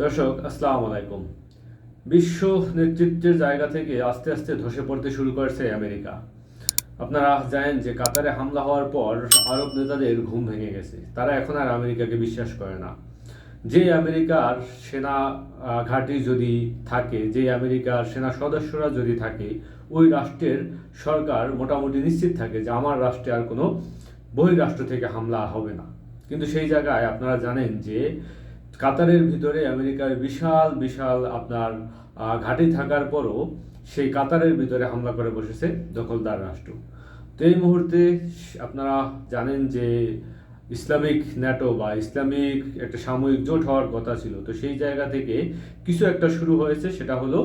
দর্শক, আসসালামু আলাইকুম। বিশ্ব নেতৃত্বের জায়গা থেকে আস্তে আস্তে ধসে পড়তে শুরু করেছে আমেরিকা। আপনারা জানেন যে কাতারে হামলা হওয়ার পর আরব নেতাদের ঘুম ভেঙে গেছে। তারা এখন আর আমেরিকাকে বিশ্বাস করে না। যে আমেরিকার সেনা ঘাঁটি যদি থাকে, যে আমেরিকার সেনা সদস্যরা যদি থাকে, ওই রাষ্ট্রের সরকার মোটামুটি নিশ্চিত থাকে যে আমার রাষ্ট্রে আর কোনো বহিরাষ্ট্র থেকে হামলা হবে না। কিন্তু সেই জায়গায় আপনারা জানেন যে কাতারের ভিতরে আমেরিকার বিশাল বিশাল আপনার ঘাঁটি থাকার পরও সেই কাতারের ভিতরে হামলা করে বসেছে দখলদার রাষ্ট্র। তো এই মুহূর্তে আপনারা জানেন যে ইসলামিক ন্যাটো বা ইসলামিক একটা সাময়িক জোট হওয়ার কথা ছিল। তো সেই জায়গা থেকে কিছু একটা শুরু হয়েছে, সেটা হলো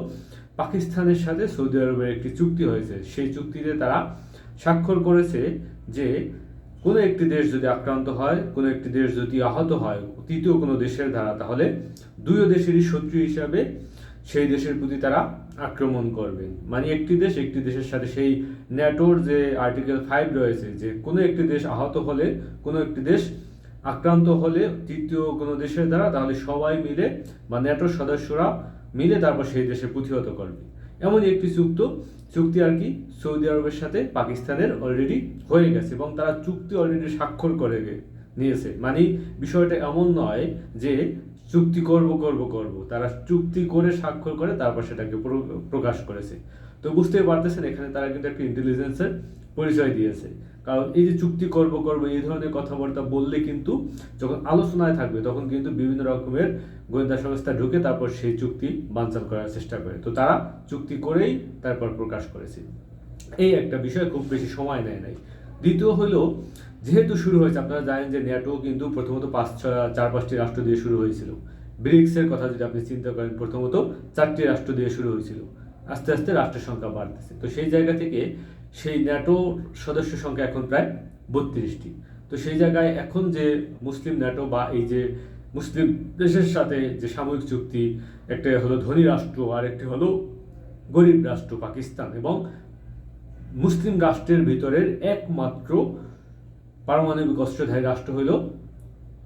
পাকিস্তানের সাথে সৌদি আরবের একটি চুক্তি হয়েছে। সেই চুক্তিতে তারা স্বাক্ষর করেছে যে কোনো একটি দেশ যদি আক্রান্ত হয়, কোনো একটি দেশ যদি আহত হয়, তৃতীয় কোনো দেশের দ্বারা, তাহলে দুই দেশেরই শত্রু হিসাবে সেই দেশের প্রতি তারা আক্রমণ করবে। মানে একটি দেশ একটি দেশের সাথে সেই ন্যাটোর যে আর্টিকেল ফাইভ রয়েছে, যে কোনো একটি দেশ আহত হলে, কোনো একটি দেশ আক্রান্ত হলে তৃতীয় কোনো দেশের দ্বারা, তাহলে সবাই মিলে বা ন্যাটোর সদস্যরা মিলে তারপর সেই দেশে প্রতিহত করবে। এমনই একটি চুক্ত, চুক্তি আর কি সৌদি আরবের সাথে পাকিস্তানের অলরেডি হয়ে গেছে এবং তারা চুক্তি অলরেডি স্বাক্ষর করে নিয়েছে। মানে বিষয়টা এমন নয় যে চুক্তি করব করব করব। তারা চুক্তি করে স্বাক্ষর করে, তারপর সেটাকে প্রকাশ করেছে। তো বুঝতেই পারতেছেন, এখানে তারা কিন্তু একটা ইন্টেলিজেন্সের পরিচয় দিয়েছে। কারণ এই যে চুক্তি করব করব, এই ধরনের কথাবার্তা বললে কিন্তু যখন আলোচনায় থাকবে, তখন কিন্তু বিভিন্ন রকমের গোয়েন্দা সংস্থা ঢুকে তারপর সেই চুক্তি বানচাল করার চেষ্টা করে। তো তারা চুক্তি করেই তারপর প্রকাশ করেছে। এই একটা বিষয় খুব বেশি সময় নেয় নাই। দ্বিতীয় হলো, যেহেতু শুরু হয়েছে, আপনারা জানেন যে ন্যাটো কিন্তু প্রথমত পাঁচ চার পাঁচটি রাষ্ট্র দিয়ে শুরু হয়েছিল। ব্রিক্সের কথা যদি আপনি চিন্তা করেন, প্রথমত চারটি রাষ্ট্র দিয়ে শুরু হয়েছিল। আস্তে আস্তে রাষ্ট্রের সংখ্যা বাড়তেছে। তো সেই জায়গা থেকে সেই ন্যাটো সদস্য সংখ্যা এখন প্রায় বত্রিশটি। তো সেই জায়গায় এখন যে মুসলিম ন্যাটো বা এই যে মুসলিম দেশের সাথে যে সাময়িক চুক্তি, একটা হলো ধনী রাষ্ট্র আর একটি হলো গরিব রাষ্ট্র পাকিস্তান এবং মুসলিম রাষ্ট্রের ভিতরের একমাত্র পারমাণবিক অস্ত্রধারী রাষ্ট্র হলো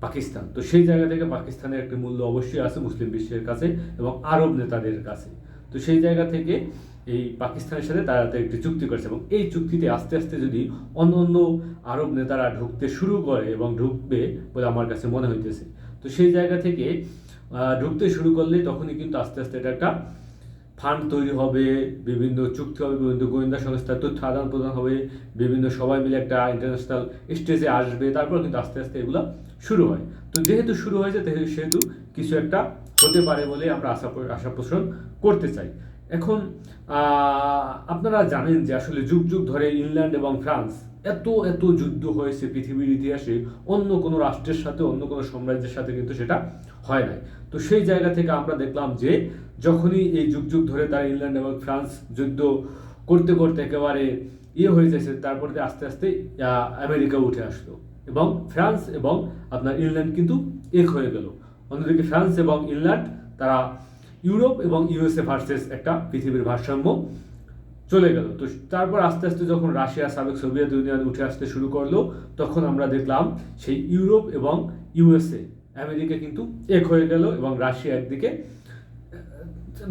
পাকিস্তান। তো সেই জায়গা থেকে পাকিস্তানের একটি মূল্য অবশ্যই আছে মুসলিম বিশ্বের কাছে এবং আরব নেতাদের কাছে। তো সেই জায়গা থেকে এই পাকিস্তানের সাথে তারা একটি চুক্তি করেছে এবং এই চুক্তিতে আস্তে আস্তে যদি অন্য অন্য আরব নেতারা ঢুকতে শুরু করে এবং ঢুকবে বলে আমার কাছে মনে হইতেছে। তো সেই জায়গা থেকে ঢুকতে শুরু করলে তখনই কিন্তু আস্তে আস্তে এটা একটা ফান্ড তৈরি হবে, বিভিন্ন চুক্তি হবে, বিভিন্ন গোয়েন্দা সংস্থার তথ্য আদান প্রদান হবে, বিভিন্ন সবাই মিলে একটা ইন্টারন্যাশনাল স্টেজে আসবে, তারপর কিন্তু আস্তে আস্তে এগুলো শুরু হয়। তো যেহেতু শুরু হয়েছে সেহেতু কিছু একটা হতে পারে বলে আমরা আশা আশা পোষণ করতে চাই। এখন আপনারা জানেন যে আসলে যুগ যুগ ধরে ইংল্যান্ড এবং ফ্রান্স এত এত যুদ্ধ হয়েছে পৃথিবীর ইতিহাসে, অন্য কোনো রাষ্ট্রের সাথে, অন্য কোনো সাম্রাজ্যের সাথে কিন্তু সেটা হয় নাই। তো সেই জায়গা থেকে আমরা দেখলাম যে যখনই এই যুগ যুগ ধরে তারা ইংল্যান্ড এবং ফ্রান্স যুদ্ধ করতে করতে একেবারে ইয়ে হয়ে যাচ্ছে তারপরে আস্তে আস্তে আমেরিকা উঠে আসলো। এবং ফ্রান্স এবং আপনার ইংল্যান্ড কিন্তু এক হয়ে গেল। অন্যদিকে ফ্রান্স এবং ইংল্যান্ড, তারা ইউরোপ এবং ইউএসএ ভার্সেস একটা পৃথিবীর ভারসাম্য চলে গেল। তো তারপর আস্তে আস্তে যখন রাশিয়া সাবেক সোভিয়েত ইউনিয়ন উঠে আসতে শুরু করল, তখন আমরা দেখলাম সেই ইউরোপ এবং ইউএসএ, আমেরিকা কিন্তু এক হয়ে গেল এবং রাশিয়া একদিকে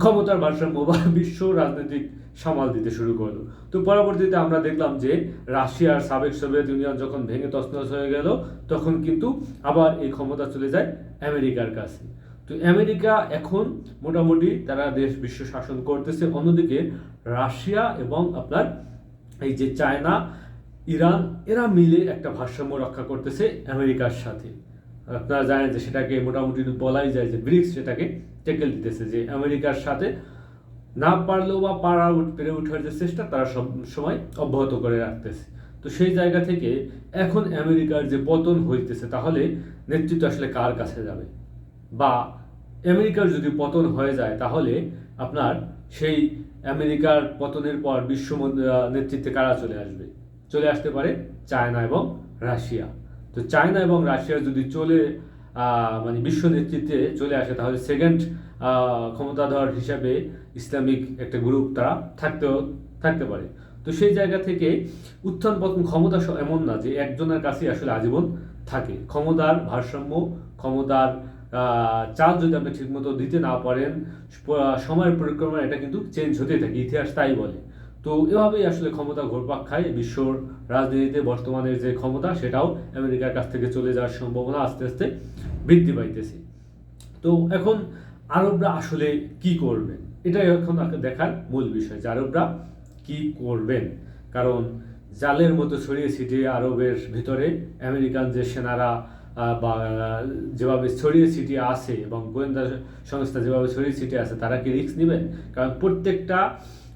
ক্ষমতার ভারসাম্য বা বিশ্ব রাজনৈতিক সামাল দিতে শুরু করল। তো পরবর্তীতে আমরা দেখলাম যে রাশিয়ার সাবেক সোভিয়েত ইউনিয়ন যখন ভেঙে তছনছ হয়ে গেল, তখন কিন্তু আবার এই ক্ষমতা চলে যায় আমেরিকার কাছে। তো আমেরিকা এখন মোটামুটি তারা দেশ বিশ্ব শাসন করতেছে। অন্যদিকে রাশিয়া এবং আপনার এই যে চায়না, ইরান, এরা মিলে একটা ভারসাম্য রক্ষা করতেছে আমেরিকার সাথে। আপনারা জানেন যে সেটাকে মোটামুটি বলাই যায় যে ব্রিক্স সেটাকে টেকেল দিতেছে, যে আমেরিকার সাথে না পারলেও বা পারা পেরে ওঠার যে চেষ্টা, তারা সব সময় অব্যাহত করে রাখতেছে। তো সেই জায়গা থেকে এখন আমেরিকার যে পতন হইতেছে, তাহলে নেতৃত্ব আসলে কার কাছে যাবে? বা আমেরিকার যদি পতন হয়ে যায়, তাহলে আপনার সেই আমেরিকার পতনের পর বিশ্ব নেতৃত্বে কারা চলে আসবে? চলে আসতে পারে চায়না এবং রাশিয়া। তো চায়না এবং রাশিয়া যদি চলে মানে বিশ্ব নেতৃত্বে চলে আসে, তাহলে সেকেন্ড ক্ষমতাধর হিসাবে ইসলামিক একটা গ্রুপ তারা থাকতেও, থাকতে পারে। তো সেই জায়গা থেকে উত্থান পতন ক্ষমতা এমন না যে একজনের কাছেই আসলে আজীবন থাকে। ক্ষমতার ভারসাম্য, ক্ষমতার চাল যদি আপনি ঠিকমতো দিতে না পারেন সময়ের পরিক্রমায় এটা কিন্তু চেঞ্জ হতেই থাকে, ইতিহাস তাই বলে। তো এভাবেই আসলে ক্ষমতা ঘোরপাক খায় বিশ্বর রাজনীতিতে বর্তমানের যে ক্ষমতা, সেটাও আমেরিকার কাছ থেকে চলে যাওয়ার সম্ভাবনা আস্তে আস্তে বৃদ্ধি পাইতেছে। তো এখন আরবরা আসলে কি করবেন? এটাই এখন দেখার মূল বিষয় যে আরবরা কি করবেন। কারণ জালের মতো ছড়িয়ে ছিটিয়ে আরবের ভিতরে আমেরিকান যে সেনারা বা, যেভাবে ছড়িয়ে ছিটিয়ে আছে এবং গোয়েন্দা সংস্থা যেভাবে ছড়িয়ে ছিটিয়ে আছে, তারা কি রিস্ক নেবেন? কারণ প্রত্যেকটা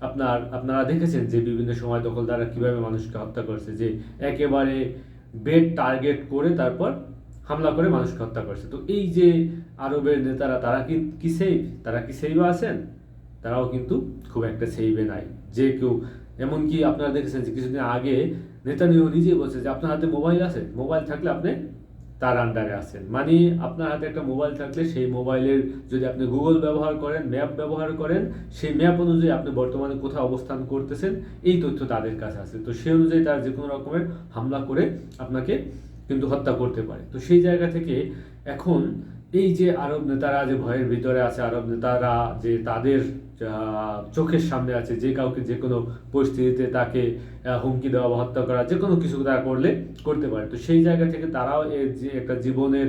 আপনার, আপনারা দেখেছেন যে বিভিন্ন সময় দখলদাররা কীভাবে মানুষকে হত্যা করছে, যে একেবারে বেড টার্গেট করে তারপর হামলা করে মানুষকে হত্যা করছে। তো এই যে আরবের নেতারা, তারা কি কি সেফ তারা কি সেফে আছেন? তারাও কিন্তু খুব একটা সেফে নাই। যে কেউ, এমনকি আপনারা দেখেছেন যে কিছুদিন আগে নেতানিয়াহু নিজেই বলছে যে, আপনার হাতে মোবাইল আছে। মোবাইল থাকলে আপনি তার আন্ডারে আছেন। মানে আপনার হাতে একটা মোবাইল থাকলে সেই মোবাইলের যদি আপনি গুগল ব্যবহার করেন ম্যাপ ব্যবহার করেন, সেই ম্যাপ অনুযায়ী আপনি বর্তমানে কোথায় অবস্থান করতেছেন, এই তথ্য তাদের কাছে আছে। তো সেই অনুযায়ী তারা যে কোনো রকমের হামলা করে আপনাকে কিন্তু হত্যা করতে পারে। তো সেই জায়গা থেকে এখন এই যে আরব নেতারা যে ভয়ের ভিতরে আছে, আরব নেতারা যে তাদের চোখের সামনে আছে, যে কাউকে যে কোনো পরিস্থিতিতে তাকে হুমকি দেওয়া বা হত্যা করা, যে কোনো কিছু তারা করলে করতে পারে। তো সেই জায়গা থেকে তারাও এর যে একটা জীবনের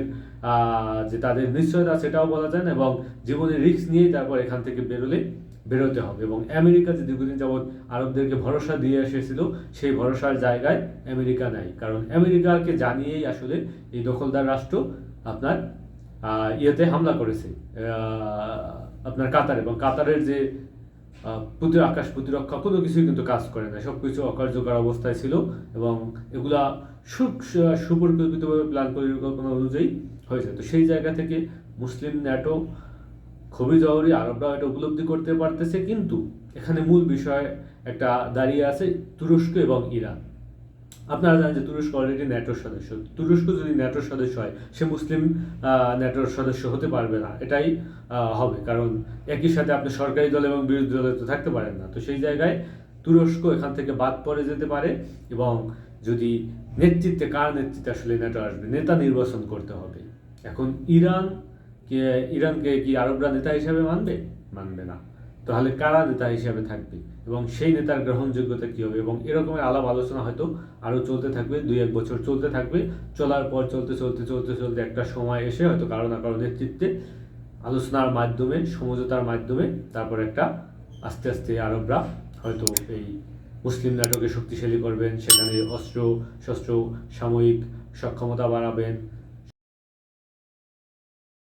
যে তাদের নিশ্চয়তা সেটাও বলা যায় না এবং জীবনের রিস্ক নিয়েই তারপর এখান থেকে বেরোলে বেরোতে হবে এবং আমেরিকা যে দীর্ঘদিন যাবৎ আরবদেরকে ভরসা দিয়ে এসেছিল, সেই ভরসার জায়গায় আমেরিকা নাই। কারণ আমেরিকাকে জানিয়েই আসলে এই দখলদার রাষ্ট্র আপনার ইয়েতে হামলা করেছে আপনার কাতার। এবং কাতারের যে আহ, প্রতি আকাশ প্রতিরক্ষা কোনো কিছুই কিন্তু কাজ করে না। সব কিছু অকার্যকর অবস্থায় ছিল এবং এগুলা সুপরিকল্পিতভাবে প্ল্যান পরিকল্পনা অনুযায়ী হয়েছে। তো সেই জায়গা থেকে মুসলিম ন্যাটো খুবই জরুরি আরবরাও এটা উপলব্ধি করতে পারতেছে। কিন্তু এখানে মূল বিষয় একটা দাঁড়িয়ে আছে তুরস্ক এবং ইরান। আপনারা জানেন যে তুরস্ক অলরেডি ন্যাটোর সদস্য। তুরস্ক যদি ন্যাটোর সদস্য হয়, সে মুসলিম ন্যাটোর সদস্য হতে পারবে না। এটাই হবে। কারণ একই সাথে আপনি সরকারি দল এবং বিরোধী দলে তো থাকতে পারেন না। তো সেই জায়গায় তুরস্ক এখান থেকে বাদ পড়ে যেতে পারে এবং যদি নেতৃত্বে, কার নেতৃত্বে আসলে ন্যাটো আসবে? নেতা নির্বাচন করতে হবে। এখন ইরান ইরানকে কি আরবরা নেতা হিসাবে মানবে? মানবে না। তাহলে কারা নেতা হিসাবে থাকবে? এবং সেই নেতার গ্রহণযোগ্যতা কী হবে? এবং এরকমের আলাপ আলোচনা হয়তো আরও চলতে থাকবে, দুই এক বছর চলতে থাকবে। চলার পর চলতে চলতে চলতে চলতে একটা সময় এসে হয়তো কারও না কারও নেতৃত্বে আলোচনার মাধ্যমে, সমঝোতার মাধ্যমে তারপর একটা আস্তে আস্তে আরবরা হয়তো এই মুসলিম নাটকে শক্তিশালী করবেন। সেখানে অস্ত্র, শস্ত্র সাময়িক সক্ষমতা বাড়াবেন।